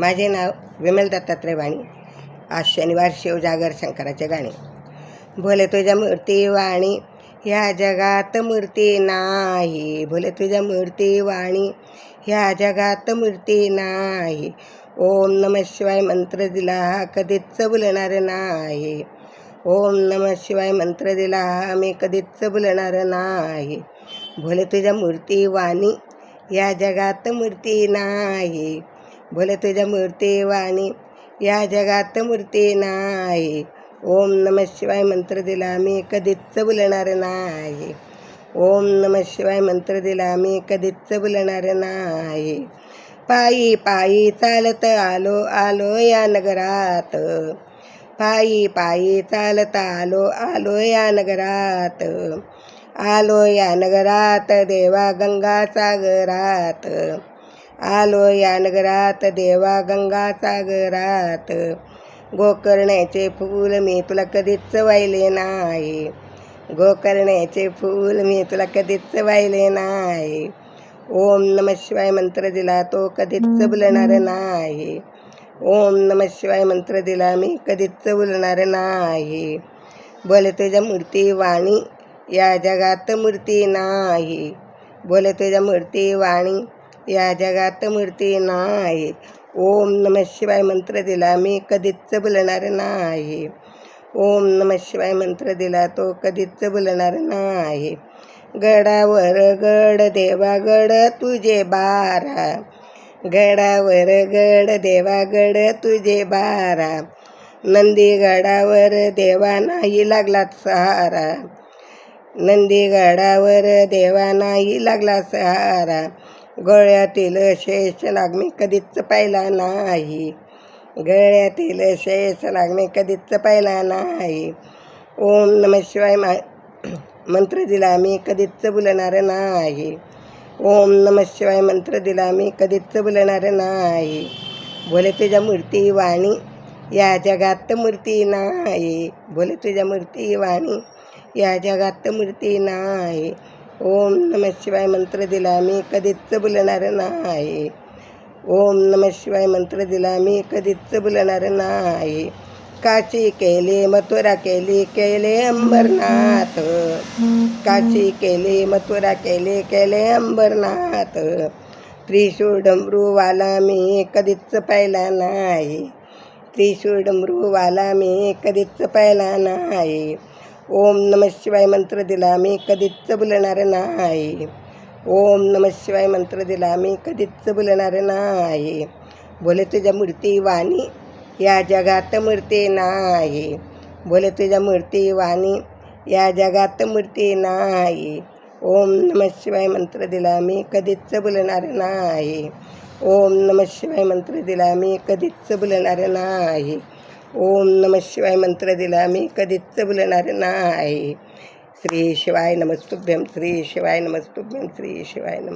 माझे नाव विमल दत्तात्रय वाणी. आज शनिवार शिवजागर शंकराचे गाणे. भोले तुझ्या मूर्ती वाणी ह्या जगात मूर्ती नाही. भोले तुझ्या मूर्ती वाणी ह्या जगात मूर्ती नाही. ओम नम शिवाय मंत्र दिला कधीच बोलणार नाही. ओम नम शिवाय मंत्र दिला मी कधीच बोलणार नाही. भोले तुझ्या मूर्ती वाणी या जगात मूर्ती नाही. भले तुझ्या मूर्ती वाणी या जगात मूर्ती नाही. ओम नम शिवाय मंत्र दिला मी कधीच बोलणार नाही. ओम नम शिवाय मंत्र दिला मी कधीच बोलणार नाही. पायी पायी चालत आलो आलो या नगरात. पायी पायी चालत आलो आलो या नगरात. आलो या नगरात देवा गंगा सागरात. आलो या नगरात देवा गंगा सागरात. गोकर्ण्याचे फूल मी तुला कधीच वाहिले नाही. गोकर्ण्याचे फूल मी तुला कधीच वाहिले नाही. ओम नम शिवाय मंत्र दिला तो कधीच बोलणार नाही. ओम नम शिवाय मंत्र दिला मी कधीच बोलणार नाही. बोले तुझ्या मूर्ती वाणी या जगात मूर्ती नाही. बोले तुझ्या मूर्ती वाणी या जगात मूर्ती नाही. ओम नम शिवाय मंत्र दिला मी कधीच बोलणार नाही. ओम नम शिवाय मंत्र दिला तो कधीच बोलणार नाही. गडावर गड देवा गड तुझे बारा. गडावर गड देवा गड तुझे बारा. नंदी गडावर देवा नाही लागला सहारा. नंदी गडावर देवा नाही लागला सहारा. गळ्यातील शेष लागणे कधीच पाहिला नाही. गळ्यातील शेष लागणे कधीच पाहिला नाही. ओम नम शिवाय मा मंत्र दिला मी कधीच बोलणार नाही. ओम नम शिवाय मंत्र दिला मी कधीच बोलणार नाही. भोले तुझ्या मूर्ती वाणी या जगात मूर्ती नाही. भोले तुझ्या मूर्ती वाणी या जगात मूर्ती नाही. ओम नम शिवाय मंत्र दिला मी कधीच बोलणार नाही. ओम नम शिवाय मंत्र दिला मी कधीच बोलणार नाही. काशी केली मथुरा केली केले अंबरनाथ. काशी केली मथुरा केली केले अंबरनाथ. त्रिशूळ डमरूवाला मी कधीच पाहिला नाही. त्रिशूळ डमरूवाला मी कधीच पाहिला नाही. ओम नम शिवाय मंत्र दिला मी कधीच बोलणार नाही. ओम नम शिवाय मंत्र दिला मी कधीच बोलणार नाही. बोले तुझ्या मूर्ती वाणी या जगात मूर्ती नाही. बोले तुझ्या मूर्ती वाणी या जगात मूर्ती नाही. ओम नम शिवाय मंत्र दिला मी कधीच बोलणार नाही. ओम नम शिवाय मंत्र दिला मी कधीच बोलणार नाही. ओम नम शिवाय मंत्र दिला मी कधीच बोलणार नाही. श्री शिवाय नमस्तुभ्यम श्री शिवाय नमस्तुभ्यम श्री शिवाय नमस्